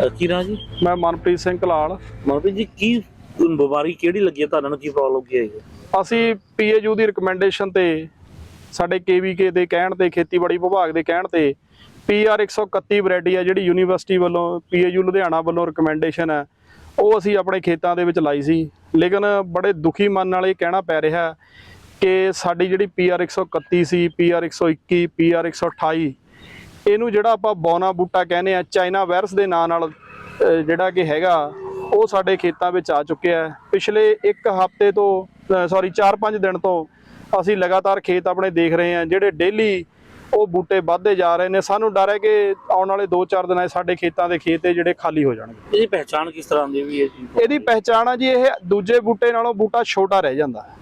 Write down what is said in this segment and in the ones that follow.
ਅਹ ਕੀ ਨਾਂ ਜੀ? ਮੈਂ ਮਨਪ੍ਰੀਤ ਸਿੰਘ ਕਲਾਲ। ਮਨਪ੍ਰੀਤ ਜੀ ਕੀ ਬਿਮਾਰੀ ਕਿਹੜੀ ਲੱਗੀ ਹੈ ਤੁਹਾਨੂੰ ਕੀ ਪ੍ਰੋਬਲਮ ਕੀ ਆਈ ਹੈ ਅਸੀਂ ਪੀਏਯੂ ਦੀ ਰਿਕਮੈਂਡੇਸ਼ਨ ਤੇ ਸਾਡੇ ਕੇਵੀਕੇ ਦੇ ਕਹਿਣ ਤੇ ਖੇਤੀਬਾੜੀ ਵਿਭਾਗ ਦੇ ਕਹਿਣ ਤੇ ਪੀਆਰ 131 ਵੈਰਾਈਟੀ ਹੈ ਜਿਹੜੀ ਯੂਨੀਵਰਸਿਟੀ ਵੱਲੋਂ ਪੀਏਯੂ ਲੁਧਿਆਣਾ ਵੱਲੋਂ ਰਿਕਮੈਂਡੇਸ਼ਨ ਹੈ ਉਹ ਅਸੀਂ ਆਪਣੇ ਖੇਤਾਂ ਦੇ ਵਿੱਚ ਲਾਈ ਸੀ। ਲੇਕਿਨ ਬੜੇ ਦੁਖੀ ਮਨ ਨਾਲ ਇਹ ਕਹਿਣਾ ਪੈ ਰਿਹਾ ਕਿ ਸਾਡੀ ਜਿਹੜੀ ਪੀਆਰ 131 ਸੀ ਪੀਆਰ 121 ਪੀਆਰ 128 ਇਹਨੂੰ ਜਿਹੜਾ ਆਪਾਂ ਬੌਨਾ ਬੂਟਾ ਕਹਿੰਦੇ ਆ ਚਾਈਨਾ ਵਾਇਰਸ ਦੇ ਨਾਂ ਨਾਲ ਜਿਹੜਾ ਕਿ ਹੈਗਾ ਉਹ ਸਾਡੇ ਖੇਤਾਂ ਵਿੱਚ ਆ ਚੁੱਕਿਆ ਹੈ। ਪਿਛਲੇ ਇੱਕ ਹਫ਼ਤੇ ਤੋਂ ਸੌਰੀ 4-5 ਦਿਨ ਤੋਂ ਅਸੀਂ ਲਗਾਤਾਰ ਖੇਤ ਆਪਣੇ ਦੇਖ ਰਹੇ ਹਾਂ ਜਿਹੜੇ ਡੇਲੀ ਉਹ ਬੂਟੇ ਵੱਧਦੇ ਜਾ ਰਹੇ ਨੇ। ਸਾਨੂੰ ਡਰ ਹੈ ਕਿ ਆਉਣ ਵਾਲੇ 2-4 ਦਿਨਾਂ 'ਚ ਸਾਡੇ ਖੇਤਾਂ ਦੇ ਖੇਤ ਇਹ ਜਿਹੜੇ ਖਾਲੀ ਹੋ ਜਾਣਗੇ। ਇਹਦੀ ਪਹਿਚਾਣ ਕਿਸ ਤਰ੍ਹਾਂ ਦੀ ਵੀ ਹੈ ਜੀ ਇਹਦੀ ਪਹਿਚਾਣ ਆ ਜੀ ਇਹ ਦੂਜੇ ਬੂਟੇ ਨਾਲੋਂ ਬੂਟਾ ਛੋਟਾ ਰਹਿ ਜਾਂਦਾ ਹੈ।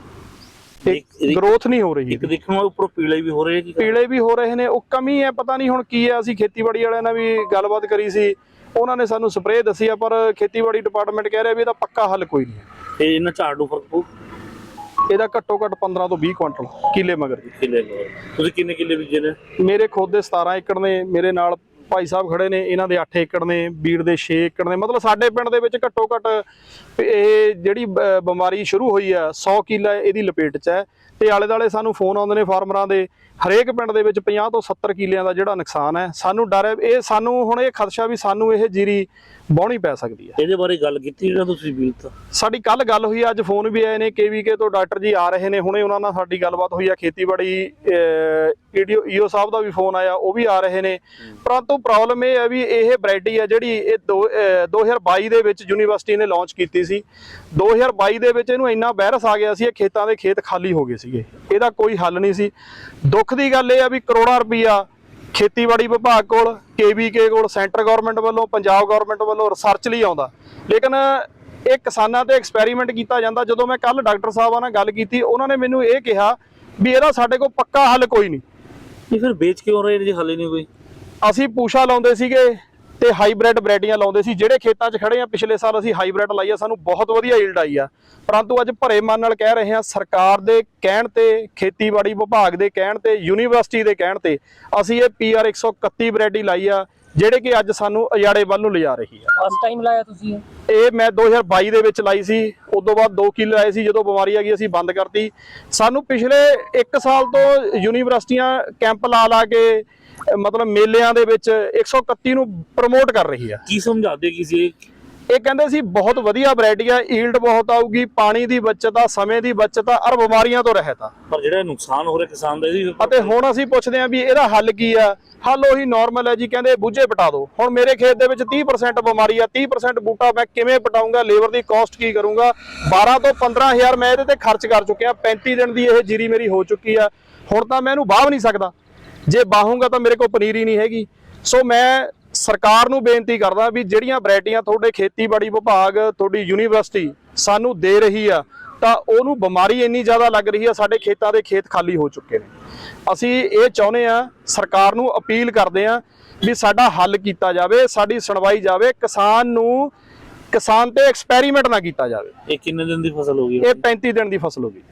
ਗਰੋਥ ਨਹੀਂ ਹੋ ਰਹੀ ਇੱਕ ਦੇਖਣ ਨੂੰ ਉੱਪਰੋਂ ਪੀਲੇ ਵੀ ਹੋ ਰਹੇ ਜੀ ਪੀਲੇ ਵੀ ਹੋ ਰਹੇ ਨੇ ਉਹ ਕਮੀ ਹੈ ਪਤਾ ਨਹੀਂ ਹੁਣ ਕੀ ਹੈ। ਅਸੀਂ ਖੇਤੀਬਾੜੀ ਵਾਲਿਆਂ ਨਾਲ ਵੀ ਗੱਲਬਾਤ ਕਰੀ ਸੀ। ਉਹਨਾਂ ਨੇ ਸਾਨੂੰ ਸਪਰੇਅ ਦੱਸੀ ਆ ਪਰ ਖੇਤੀਬਾੜੀ ਡਿਪਾਰਟਮੈਂਟ ਕਹਿ ਰਿਹਾ ਵੀ ਇਹਦਾ ਪੱਕਾ ਹੱਲ ਕੋਈ ਨਹੀਂ ਤੇ ਇਹਨਾਂ ਝਾੜ ਨੂੰ ਫ਼ਰਕ ਪਊ? ਇਹਦਾ ਘੱਟੋ ਘੱਟ 15 ਤੋਂ 20 ਕੁਇੰਟਲ ਕਿੱਲੇ ਮਗਰ। ਕਿੱਲੇ। ਤੁਸੀਂ ਕਿੰਨੇ ਕਿੱਲੇ ਬੀਜੇ ਨੇ? ਮੇਰੇ ਖੁਦ ਦੇ 17 ਏਕੜ ਨੇ ਮੇਰੇ ਨਾਲ ਭਾਈ ਸਾਹਿਬ ਖੜੇ ਨੇ ਇਹਨਾਂ ਦੇ 8 ਏਕੜ ਨੇ ਬੀੜ ਦੇ 6 ਏਕੜ ਨੇ ਮਤਲਬ ਸਾਡੇ ਪਿੰਡ ਦੇ ਵਿੱਚ ਘੱਟੋ ਘੱਟ ਇਹ ਜਿਹੜੀ ਬਿਮਾਰੀ ਸ਼ੁਰੂ ਹੋਈ ਆ 100 ਕਿੱਲਾ ਇਹਦੀ ਲਪੇਟ 'ਚ ਹੈ ਤੇ ਆਲੇ ਦਾਲੇ ਸਾਨੂੰ ਫੋਨ ਆਉਂਦੇ ਨੇ ਫਾਰਮਰਾਂ ਦੇ ਹਰੇਕ ਪਿੰਡ ਦੇ ਵਿੱਚ 50 ਤੋਂ 70 ਕਿੱਲਿਆਂ ਦਾ ਜਿਹੜਾ ਨੁਕਸਾਨ ਹੈ ਸਾਨੂੰ ਡਰ ਹੈ ਇਹ ਸਾਨੂੰ ਹੁਣ ਇਹ ਖਦਸ਼ਾ ਵੀ ਸਾਨੂੰ ਇਹ ਜੀਰੀ ਬਾਉਣੀ ਪੈ ਸਕਦੀ ਹੈ। ਇਹਦੇ ਬਾਰੇ ਗੱਲ ਕੀਤੀ ਜਿਹੜਾ ਤੁਸੀਂ ਬੀਲ ਤਾਂ? ਸਾਡੀ ਕੱਲ ਗੱਲ ਹੋਈ ਅੱਜ ਫੋਨ ਵੀ ਆਏ ਨੇ ਕੇਵੀਕੇ ਤੋਂ ਡਾਕਟਰ ਜੀ ਆ ਰਹੇ ਨੇ ਹੁਣੇ ਉਹਨਾਂ ਨਾਲ ਸਾਡੀ ਗੱਲਬਾਤ ਹੋਈ ਆ ਖੇਤੀਬਾੜੀ ਈਡੀਓ ਈਓ ਸਾਹਿਬ ਦਾ ਵੀ ਫੋਨ ਆਇਆ ਉਹ ਵੀ ਆ ਰਹੇ ਨੇ ਪਰੰਤੂ ਪ੍ਰੋਬਲਮ ਇਹ ਹੈ ਵੀ ਇਹ ਵੈਰਾਈਟੀ ਹੈ ਜਿਹੜੀ ਇਹ ਦੋ- ਅਹ 2022 ਦੇ ਵਿੱਚ ਯੂਨੀਵਰਸਿਟੀ ਨੇ ਲਾਂਚ ਕੀਤੀ ਸੀ। 2022 ਦੇ ਵਿੱਚ ਇਹਨੂੰ ਇੰਨਾ ਵਾਇਰਸ ਆ ਗਿਆ ਸੀ, ਇਹ ਖੇਤਾਂ ਦੇ ਖੇਤ ਖਾਲੀ ਹੋ ਗਏ ਸੀਗੇ। ਇਹਦਾ ਕੋਈ ਹੱਲ ਨਹੀਂ ਸੀ। ਦੁੱਖ ਦੀ ਗੱਲ ਇਹ ਆ ਵੀ ਕਰੋੜਾਂ ਰੁਪਈਆ ਖੇਤੀਬਾੜੀ ਵਿਭਾਗ ਕੋਲ ਕੇਵੀਕੇ ਕੋਲ ਸੈਂਟਰ ਗਵਰਨਮੈਂਟ ਵੱਲੋਂ, ਪੰਜਾਬ ਗਵਰਨਮੈਂਟ ਵੱਲੋਂ ਰਿਸਰਚ ਲਈ ਆਉਂਦਾ। ਲੇਕਿਨ ਇਹ ਕਿਸਾਨਾਂ ਤੇ ਐਕਸਪੈਰੀਮੈਂਟ ਕੀਤਾ ਜਾਂਦਾ। ਜਦੋਂ ਮੈਂ ਕੱਲ ਡਾਕਟਰ ਸਾਹਿਬਾਂ ਨਾਲ ਗੱਲ ਕੀਤੀ, ਉਹਨਾਂ ਨੇ ਮੈਨੂੰ ਇਹ ਕਿਹਾ ਵੀ ਇਹਦਾ ਸਾਡੇ ਕੋਲ ਪੱਕਾ ਹੱਲ ਕੋਈ ਨਹੀਂ। ਇਹ ਫਿਰ ਵੇਚ ਕਿਉਂ ਰਹੇ ਨੇ ਜੀ ਹਲੇ ਨਹੀਂ ਕੋਈ? ਅਸੀਂ ਪੂਸ਼ਾ ਲਾਉਂਦੇ ਸੀਗੇ ਤੇ ਹਾਈਬ੍ਰਿਡ ਵੈਰਾਈਟੀਆਂ ਲਾਉਂਦੇ ਸੀ ਜਿਹੜੇ ਖੇਤਾਂ 'ਚ ਖੜੇ ਆ ਪਿਛਲੇ ਸਾਲ ਅਸੀਂ ਹਾਈਬ੍ਰਿਡ ਲਾਈ ਆ ਸਾਨੂੰ ਬਹੁਤ ਵਧੀਆ ਈਲਡ ਆਈ ਆ। ਪਰੰਤੂ ਅੱਜ ਭਰੇ ਮਨ ਨਾਲ ਕਹਿ ਰਹੇ ਹਾਂ ਸਰਕਾਰ ਦੇ ਕਹਿਣ ਤੇ ਖੇਤੀਬਾੜੀ ਵਿਭਾਗ ਦੇ ਕਹਿਣ ਤੇ ਯੂਨੀਵਰਸਿਟੀ ਦੇ ਕਹਿਣ ਤੇ ਅਸੀਂ ਇਹ ਪੀਆਰ 131 ਵੈਰਾਈਟੀ ਲਾਈ ਆ ਜਿਹੜੇ ਕਿ ਅੱਜ ਸਾਨੂੰ ਅਜਾੜੇ ਵੱਲ ਨੂੰ ਲਿਜਾ ਰਹੀ ਆ। ਫਸਟ ਟਾਈਮ ਲਾਇਆ ਤੁਸੀਂ ਇਹ? ਮੈਂ 2022 ਦੇ ਵਿੱਚ ਲਾਈ ਸੀ ਉਸ ਤੋਂ ਬਾਅਦ 2 ਕਿੱਲੇ ਆਏ ਸੀ ਜਦੋਂ ਬਿਮਾਰੀ ਆ ਗਈ ਅਸੀਂ ਬੰਦ ਕਰਤੀ। ਸਾਨੂੰ ਪਿਛਲੇ 1 ਸਾਲ ਤੋਂ ਯੂਨੀਵਰਸਿਟੀਆਂ ਕੈਂਪ ਲਾ ਲਾ ਕੇ ਮਤਲਬ ਮੇਲਿਆਂ ਦੇ ਵਿੱਚ 131 ਨੂੰ ਪ੍ਰਮੋਟ ਕਰ ਰਹੀ ਆ ਕੀ ਸਮਝਾਦੇ ਕੀ ਸੀ ਇਹ? ਕਹਿੰਦੇ ਸੀ ਬਹੁਤ ਵਧੀਆ ਵੈਰਾਈਟੀ ਆ ਈਲਡ ਬਹੁਤ ਆਊਗੀ ਪਾਣੀ ਦੀ ਬਚਤ ਆ ਸਮੇਂ ਦੀ ਬਚਤ ਆ ਔਰ ਬਿਮਾਰੀਆਂ ਤੋਂ ਰਹਿਤ ਆ। ਪਰ ਜਿਹੜਾ ਨੁਕਸਾਨ ਹੋ ਰਿਹਾ ਕਿਸਾਨ ਦਾ ਇਹਦੀ ਅਤੇ ਹੁਣ ਅਸੀਂ ਪੁੱਛਦੇ ਹਾਂ ਵੀ ਇਹਦਾ ਹੱਲ ਕੀ ਆ? ਹੱਲ ਉਹੀ ਨਾਰਮਲ ਹੈ ਜੀ ਕਹਿੰਦੇ ਬੂਝੇ ਪਟਾ ਦਿਓ। ਹੁਣ ਮੇਰੇ ਖੇਤ ਦੇ ਵਿੱਚ 30% ਬਿਮਾਰੀ ਆ 30% ਬੂਟਾ ਮੈਂ ਕਿਵੇਂ ਪਟਾਉਂਗਾ ਲੇਬਰ ਦੀ ਕਾਸਟ ਕੀ ਕਰੂੰਗਾ? 12 ਤੋਂ 15000 ਮੈਂ ਇਹਦੇ ਤੇ ਖਰਚ ਕਰ ਚੁੱਕਿਆ 35 ਦਿਨ ਦੀ ਇਹ ਜੀਰੀ ਮੇਰੀ ਹੋ ਚੁੱਕੀ ਆ। ਹੁਣ ਤਾਂ ਮੈਂ ਇਹਨੂੰ ਬਾਹ ਨਹੀਂ ਸਕਦਾ। ਜੇ ਬਾਹੂੰਗਾ ਤਾਂ ਮੇਰੇ ਕੋਲ ਪਨੀਰ ਹੀ ਨਹੀਂ ਹੈਗੀ। ਸੋ ਮੈਂ ਸਰਕਾਰ ਨੂੰ ਬੇਨਤੀ ਕਰਦਾ ਵੀ ਜਿਹੜੀਆਂ ਵੈਰਾਈਟੀਆਂ ਤੁਹਾਡੇ ਖੇਤੀਬਾੜੀ ਵਿਭਾਗ ਤੁਹਾਡੀ ਯੂਨੀਵਰਸਿਟੀ ਸਾਨੂੰ ਦੇ ਰਹੀ ਆ ਤਾਂ ਉਹਨੂੰ ਬਿਮਾਰੀ ਇੰਨੀ ਜ਼ਿਆਦਾ ਲੱਗ ਰਹੀ ਆ ਸਾਡੇ ਖੇਤਾਂ ਦੇ ਖੇਤ ਖਾਲੀ ਹੋ ਚੁੱਕੇ ਨੇ। ਅਸੀਂ ਇਹ ਚਾਹੁੰਦੇ ਆ ਸਰਕਾਰ ਨੂੰ ਅਪੀਲ ਕਰਦੇ ਆ ਵੀ ਸਾਡਾ ਹੱਲ ਕੀਤਾ ਜਾਵੇ ਸਾਡੀ ਸੁਣਵਾਈ ਜਾਵੇ ਕਿਸਾਨ ਨੂੰ ਕਿਸਾਨ ਤੇ ਐਕਸਪੈਰੀਮੈਂਟ ਨਾ ਕੀਤਾ ਜਾਵੇ। ਇਹ ਕਿੰਨੇ ਦਿਨ ਦੀ ਫਸਲ ਹੋ ਗਈ? ਇਹ 35 ਦਿਨ ਦੀ ਫਸਲ ਹੋਗੀ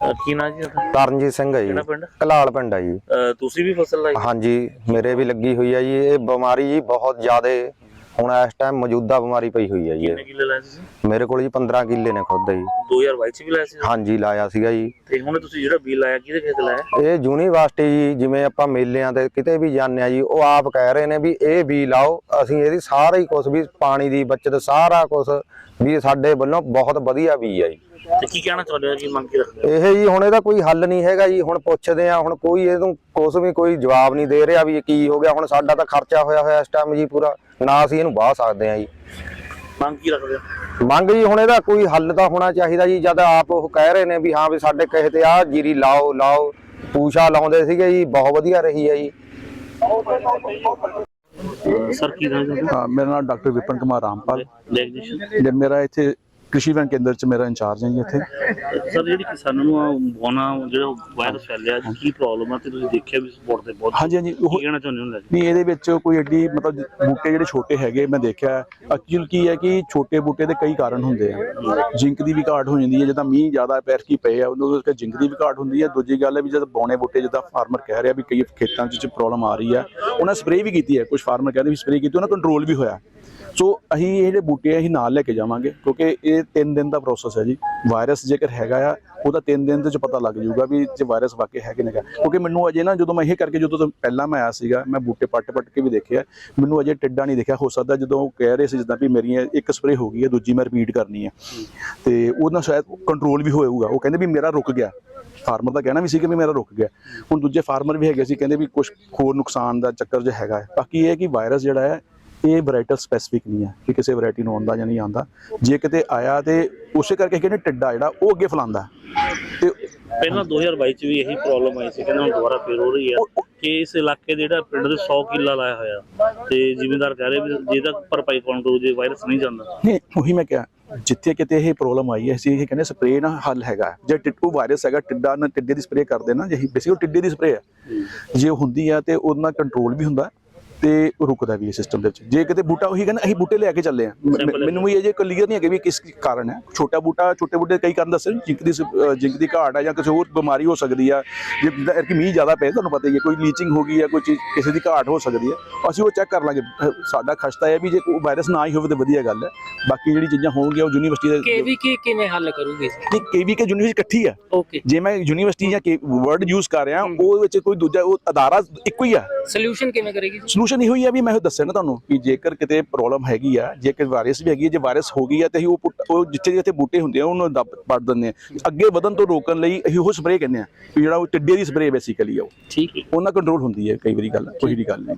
ਅਹ ਕੀ ਨਾਂ ਜੀ ਤੁਹਾਡਾ? ਤਰਨਜੀਤ ਸਿੰਘ ਹੈ ਜੀ। ਕਿਹੜਾ ਪਿੰਡ? ਕਲਾਲ ਪਿੰਡ ਹੈ ਜੀ। ਅਹ ਤੁਸੀਂ ਵੀ ਫਸਲ ਲਾਈ? ਹਾਂਜੀ ਮੇਰੇ ਵੀ ਲੱਗੀ ਹੋਈ ਹੈ ਜੀ। ਇਹ ਬਿਮਾਰੀ ਜੀ ਬਹੁਤ ਜ਼ਿਆਦਾ ਹੁਣ ਇਸ ਟਾਈਮ ਮੌਜੂਦਾ ਬਿਮਾਰੀ ਪਈ ਹੋਈ ਹੈ ਜੀ ਕਿੰਨੇ। ਕਿੱਲੇ ਲਾਏ ਸੀ ਮੇਰੇ ਕੋਲ ਜੀ 15 ਕਿੱਲੇ ਨੇ ਖੁਦ ਜੀ। 2022 ਚ ਵੀ ਲਾਏ ਸੀ? ਹਾਂਜੀ ਲਾਇਆ ਸੀਗਾ ਜੀ। ਤੇ ਹੁਣ ਤੁਸੀਂ ਜਿਹੜਾ ਬੀਲ ਲਾਇਆ ਕਿਹਦੇ ਖੇਤ ਲਾਇਆ? ਇਹ ਯੂਨੀਵਰਸਿਟੀ ਜੀ ਜਿਵੇਂ ਆਪਾਂ ਮੇਲਿਆਂ ਤੇ ਕਿਤੇ ਵੀ ਜਾਂਦੇ ਆ ਜੀ ਉਹ ਆਪ ਕਹਿ ਰਹੇ ਨੇ ਵੀ ਇਹ ਵੀ ਲਾਓ ਅਸੀਂ ਇਹਦੀ ਸਾਰਾ ਹੀ ਕੁਝ ਵੀ ਪਾਣੀ ਦੀ ਬਚਤ ਸਾਰਾ ਕੁਝ ਵੀ ਸਾਡੇ ਵੱਲੋਂ ਬਹੁਤ ਵਧੀਆ ਵੀ ਹੈ ਜੀ। ਤੇ ਕੀ ਕਹਿਣਾ ਚਾਹੁੰਦੇ ਹੋ ਕੀ ਮੰਗ ਕੀ ਰੱਖਦੇ ਇਹ ਜੀ ਹੁਣ ਇਹਦਾ ਕੋਈ ਹੱਲ ਨਹੀਂ ਹੈਗਾ ਜੀ ਹੁਣ ਪੁੱਛਦੇ ਆ ਹੁਣ ਕੋਈ ਇਹਨੂੰ ਕੁਛ ਵੀ ਕੋਈ ਜਵਾਬ ਨਹੀਂ ਦੇ ਰਿਹਾ ਵੀ ਕੀ ਹੋ ਗਿਆ ਹੁਣ ਸਾਡਾ ਤਾਂ ਖਰਚਾ ਹੋਇਆ ਹੋਇਆ ਇਸ ਟਾਈਮ ਜੀ ਪੂਰਾ। ਨਾ ਅਸੀਂ ਇਹਨੂੰ ਵਾਹ ਸਕਦੇ ਆ ਜੀ। ਮੰਗ ਕੀ ਰੱਖਦੇ ਹੋ? ਮੰਗ ਜੀ ਹੁਣ ਇਹਦਾ ਕੋਈ ਹੱਲ ਤਾਂ ਹੋਣਾ ਚਾਹੀਦਾ ਜੀ ਜਦ ਆਪ ਉਹ ਕਹਿ ਰਹੇ ਨੇ ਵੀ ਹਾਂ ਵੀ ਸਾਡੇ ਕਹੇ ਤੇ ਆ ਜੀਰੀ ਲਾਓ ਲਾਓ। ਪੂਸ਼ਾ ਲਾਉਂਦੇ ਸੀਗੇ ਜੀ ਬਹੁਤ ਵਧੀਆ ਰਹੀ ਹੈ ਜੀ। ਸਰ ਕੀ ਨਾਮ ਹੈ ਹਾਂ ਮੇਰਾ ਨਾਮ ਡਾਕਟਰ ਵਿਪਨ ਕੁਮਾਰ ਰਾਮਪਾਲ। ਜੇ ਮੇਰਾ ਇੱਥੇ ਕ੍ਰਿਸ਼ੀ ਵਿਗਿਆਨ ਕੇਂਦਰ ਚ ਮੇਰਾ ਇੰਚਾਰਜ ਹੈ ਜੀ ਇੱਥੇ। ਸਰ ਜਿਹੜੀ ਕਿਸਾਨਾਂ ਨੂੰ ਆ ਬੋਨਾ ਜਿਹੜਾ ਵਾਇਰਸ ਫੈਲਿਆ ਜੀ, ਕੀ ਪ੍ਰੋਬਲਮ ਆ? ਤੇ ਤੁਸੀਂ ਦੇਖਿਆ ਵੀ ਸਪੋਰਟ ਤੇ ਬਹੁਤ ਹਾਂਜੀ ਹਾਂਜੀ ਉਹ ਕਹਿਣਾ ਚਾਹੁੰਦੇ ਹੋ ਲੈ ਕੇ? ਨਹੀਂ ਇਹਦੇ ਵਿੱਚ ਕੋਈ ਐਡੀ ਮਤਲਬ ਬੂਟੇ ਜਿਹੜੇ ਛੋਟੇ ਹੈਗੇ ਮੈਂ ਦੇਖਿਆ ਐਕਚੁਅਲ ਕੀ ਹੈ ਕਿ ਛੋਟੇ ਬੂਟੇ ਦੇ ਕਈ ਕਾਰਨ ਹੁੰਦੇ ਆ। ਜਿੰਕ ਦੀ ਵੀ ਘਾਟ ਹੋ ਜਾਂਦੀ ਹੈ ਜਦੋਂ ਮੀਂਹ ਜ਼ਿਆਦਾ ਪੈਰ ਕੀ ਪਏ ਆ ਉਹਨੂੰ ਕਰਕੇ ਜਿੰਕ ਦੀ ਵੀ ਘਾਟ ਹੁੰਦੀ ਹੈ। ਦੂਜੀ ਗੱਲ ਹੈ ਵੀ ਜਦ ਬੌਣੇ ਬੂਟੇ ਜਿੱਦਾਂ ਫਾਰਮਰ ਕਹਿ ਰਿਹਾ ਵੀ ਕਈ ਖੇਤਾਂ 'ਚ ਪ੍ਰੋਬਲਮ ਆ ਰਹੀ ਹੈ ਉਹਨਾਂ ਸਪਰੇਅ ਵੀ ਕੀਤੀ ਹੈ। ਕੁਝ ਫਾਰਮਰ ਕਹਿੰਦੇ ਵੀ ਸਪਰੇਅ ਕੀਤੀ ਉਹਨਾਂ ਕੰਟਰੋਲ ਵੀ ਹੋਇਆ। ਸੋ ਅਸੀਂ ਇਹ ਜਿਹੜੇ ਬੂਟੇ ਆ ਅਸੀਂ ਨਾਲ ਲੈ ਕੇ ਜਾਵਾਂਗੇ ਕਿਉਂਕਿ ਇਹ 3 ਦਿਨ ਦਾ ਪ੍ਰੋਸੈਸ ਹੈ ਜੀ। ਵਾਇਰਸ ਜੇਕਰ ਹੈਗਾ ਆ, ਉਹਦਾ 3 ਦਿਨ ਦੇ ਚ ਪਤਾ ਲੱਗ ਜਾਊਗਾ ਵੀ ਜੇ ਵਾਇਰਸ ਵਾਕਈ ਹੈ ਕਿ ਨਹੀਂ ਹੈਗਾ। ਕਿਉਂਕਿ ਮੈਨੂੰ ਅਜੇ ਨਾ ਜਦੋਂ ਮੈਂ ਇਹ ਕਰਕੇ ਜਦੋਂ ਪਹਿਲਾਂ ਮੈਂ ਆਇਆ ਸੀਗਾ, ਮੈਂ ਬੂਟੇ ਪੱਟ ਪੱਟ ਕੇ ਵੀ ਦੇਖਿਆ, ਮੈਨੂੰ ਅਜੇ ਟਿੱਡਾ ਨਹੀਂ ਦੇਖਿਆ। ਹੋ ਸਕਦਾ ਜਦੋਂ ਕਹਿ ਰਹੇ ਸੀ ਜਿੱਦਾਂ ਵੀ ਮੇਰੀ ਇੱਕ ਸਪਰੇ ਹੋ ਗਈ ਹੈ, ਦੂਜੀ ਮੈਂ ਰਿਪੀਟ ਕਰਨੀ ਹੈ। ਤੇ ਉਹਦੇ ਨਾਲ ਸ਼ਾਇਦ ਕੰਟਰੋਲ ਵੀ ਹੋਏਗਾ ਉਹ ਕਹਿੰਦੇ ਵੀ ਮੇਰਾ ਰੁਕ ਗਿਆ। ਫਾਰਮਰ ਦਾ ਕਹਿਣਾ ਵੀ ਸੀ ਕਿ ਵੀ ਮੇਰਾ ਰੁਕ ਗਿਆ। ਹੁਣ ਦੂਜੇ ਫਾਰਮਰ ਵੀ ਹੈਗੇ ਸੀ, ਕਹਿੰਦੇ ਵੀ ਕੁਝ ਹੋਰ ਨੁਕਸਾਨ ਦਾ ਚੱਕਰ ਜਿਹਾ ਹੈਗਾ ਬਾਕੀ ਇਹ ਹੈ ਕਿ ਵਾਇਰਸ ਜਿਹੜਾ ਹੈ ਇਹ ਵੈਰਾਈਟਲ ਸਪੈਸੀਫਿਕ ਨਹੀਂ ਹੈ ਕਿ ਕਿਸੇ ਵੈਰਾਈਟੀ ਨੂੰ ਆਉਂਦਾ ਜਾਂ ਨਹੀਂ ਆਉਂਦਾ। ਜੇ ਕਿਤੇ ਆਇਆ ਤੇ ਉਸੇ ਕਰਕੇ ਕਹਿੰਦੇ ਟਿੱਡਾ ਜਿਹੜਾ ਉਹ ਅੱਗੇ ਫਲਾਉਂਦਾ ਤੇ ਪਹਿਲਾਂ 2022 ਚ ਵੀ ਇਹੀ ਪ੍ਰੋਬਲਮ ਆਈ ਸੀ ਕਹਿੰਦੇ ਹੁਣ ਦੁਬਾਰਾ ਫੇਰ ਹੋ ਰਹੀ ਆ ਕਿ ਇਸ ਇਲਾਕੇ ਦੇ ਜਿਹੜਾ ਪਿੰਡ ਦੇ 100 ਕਿੱਲਾ ਲਾਇਆ ਹੋਇਆ। ਤੇ ਜ਼ਿਮੀਂਦਾਰ ਕਹਿ ਰਹੇ ਵੀ ਜੇ ਤੱਕ ਭਰਪਾਈ ਕੌਣ ਕਰੂ ਜੇ ਵਾਇਰਸ ਨਹੀਂ ਜਾਂਦਾ। ਨਹੀਂ ਉਹੀ ਮੈਂ ਕਿਹਾ ਜਿੱਥੇ ਕਿਤੇ ਇਹ ਪ੍ਰੋਬਲਮ ਆਈ ਹੈ ਅਸੀਂ ਇਹ ਕਹਿੰਦੇ ਸਪਰੇਅ ਨਾਲ ਹੱਲ ਹੈਗਾ। ਜੇ ਟਿੱਟੂ ਵਾਇਰਸ ਹੈਗਾ ਟਿੱਡਾ ਨਾਲ ਟਿੱਡੇ ਦੀ ਸਪਰੇਅ ਕਰਦੇ ਨਾ ਜੇ ਬੇਸਿਕਲੀ ਟਿੱਡੇ ਦੀ ਸਪਰੇਅ ਹੈ। ਜੇ ਹੁੰਦੀ ਆ ਤੇ ਉਹਦੇ ਕੰਟਰੋਲ ਵੀ ਹੁੰਦਾ। ਤੇ ਰੁਕਦਾ ਵੀ ਹੈ ਸਿਸਟਮ ਦੇ ਵਿੱਚ। ਜੇ ਕਿਤੇ ਬੂਟਾ ਉਹੀ ਕਹਿੰਦਾ ਅਸੀਂ ਬੂਟੇ ਲੈ ਕੇ ਚੱਲੇ ਆ ਮੈਨੂੰ ਵੀ ਇਹ ਜੇ ਕਲੀਅਰ ਨਹੀਂ ਹੈ ਕਿ ਵੀ ਕਿਸ ਕਾਰਨ ਹੈ। ਛੋਟਾ ਬੂਟਾ ਛੋਟੇ ਬੂਟੇ ਕਈ ਕਾਰਨ ਦੱਸੇ। ਜਿੰਕ ਦੀ ਜਿੰਕ ਦੀ ਘਾਟ ਹੈ ਜਾਂ ਕਿਸੇ ਹੋਰ ਬਿਮਾਰੀ ਹੋ ਸਕਦੀ ਆ। ਜੇ ਜਿੱਦਾਂ ਕਿ ਮੀਂਹ ਜ਼ਿਆਦਾ ਪਏ ਤੁਹਾਨੂੰ ਪਤਾ ਹੀ ਹੈ ਕੋਈ ਲੀਚਿੰਗ ਹੋ ਗਈ ਹੈ ਕੋਈ ਚੀਜ਼ ਕਿਸੇ ਦੀ ਘਾਟ ਹੋ ਸਕਦੀ ਹੈ ਅਸੀਂ ਉਹ ਚੈੱਕ ਕਰ ਲਾਂਗੇ। ਸਾਡਾ ਖਸ਼ਤਾ ਹੈ ਵੀ ਜੇ ਕੋਈ ਵਾਇਰਸ ਨਾ ਹੀ ਹੋਵੇ ਤਾਂ ਵਧੀਆ ਗੱਲ ਹੈ। ਬਾਕੀ ਜਿਹੜੀ ਚੀਜ਼ਾਂ ਹੋਣਗੀਆਂ ਉਹ ਯੂਨੀਵਰਸਿਟੀ ਦੇ ਕੇਵੀਕੇ ਕਿਵੇਂ ਹੱਲ ਕਰੂਗੇ? ਨਹੀਂ ਕੇਵੀਕੇ ਯੂਨੀਵਰਸਿਟੀ ਇਕੱਠੀ ਹੈ ਓਕੇ ਜੇ ਮੈਂ ਯੂਨੀਵਰਸਿਟੀ ਜਾਂ ਵਰਡ ਯੂਜ਼ ਕਰ ਰਿਹਾ ਉਹ ਵਿੱਚ ਕੋਈ ਦੂਜਾ ਉਹ ਅਦਾਰਾ ਇੱਕੋ ਹੀ ਆ। ਸੋਲੂਸ਼ਨ ਕਿਵੇਂ ਕਰੇਗੀ ਸੋਲੂਸ਼ਨ ਇਹੋ ਹੀ ਆ ਵੀ ਮੈਂ ਉਹ ਦੱਸਿਆ ਨਾ ਤੁਹਾਨੂੰ ਕਿ ਜੇਕਰ ਕਿਤੇ ਪ੍ਰੋਬਲਮ ਹੈਗੀ ਆ ਜੇਕਰ ਵਾਇਰਸ ਵੀ ਹੈਗੀ ਹੈ ਜੇ ਵਾਇਰਸ ਹੋ ਗਈ ਆ ਤੇ ਅਸੀਂ ਉਹ ਉਹ ਜਿੱਥੇ ਜਿੱਥੇ ਬੂਟੇ ਹੁੰਦੇ ਆ ਉਹਨੂੰ ਦੱਬ ਪੜ ਦਿੰਦੇ ਆ। ਅੱਗੇ ਵਧਣ ਤੋਂ ਰੋਕਣ ਲਈ ਅਸੀਂ ਉਹ ਸਪਰੇਅ ਕਹਿੰਦੇ ਆ ਵੀ ਜਿਹੜਾ ਉਹ ਟਿੱਡੇ ਦੀ ਸਪਰੇਅ ਬੇਸਿਕਲੀ ਆ ਉਹ। ਠੀਕ ਉਹਨਾਂ ਕੰਟਰੋਲ ਹੁੰਦੀ ਹੈ ਕਈ ਵਾਰੀ ਗੱਲ ਕੋਈ ਦੀ ਗੱਲ ਨਹੀਂ।